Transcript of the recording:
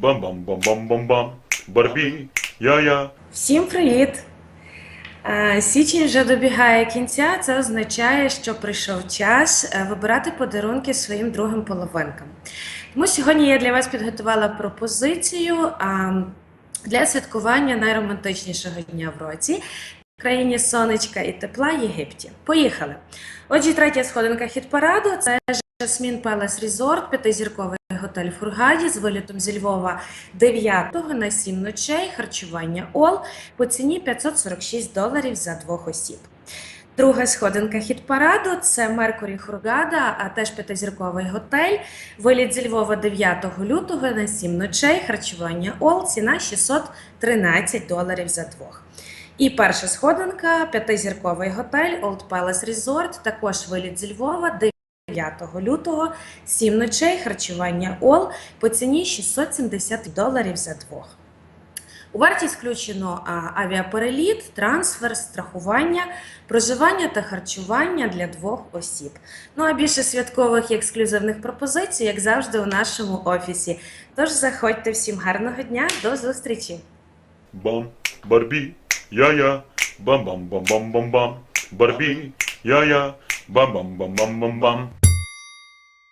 Бам-бам-бам-бам-бам-бам. Барбі, я-я. Всім привіт! Січень вже добігає кінця. Це означає, що прийшов час е, вибирати подарунки своїм другим половинкам. Тому сьогодні я для вас підготувала пропозицію для святкування найромантичнішого дня в році в країні сонечка і тепла Єгипті. Поїхали! Отже, третя сходинка хіт-параду це Жасмін Пелес Resort, п'ятизірковий готель Фургаді з вилітом зі Львова 9 на 7 ночей, харчування ОЛ по ціні 546 доларів за двох осіб. Друга сходинка хіт-параду це Меркурі Хургада, а теж п'ятизірковий готель. Виліт зі Львова 9 лютого на 7 ночей, харчування ОЛ, ціна 613 доларів за двох. І перша сходинка п'ятизірковий готель Old Palace Resort, також виліт зі Львова 9 лютого, 7 ночей, харчування ОЛ по ціні 670 доларів за двох. У вартість включено авіапереліт, трансфер, страхування, проживання та харчування для двох осіб. Ну а більше святкових і ексклюзивних пропозицій, як завжди, у нашому офісі. Тож заходьте всім гарного дня, до зустрічі! Бам, Барбі, я-я. Бам-бам-бам-бам-бам-бам. Барбі, я-я. Бам-бам-бам-бам-бам-бам.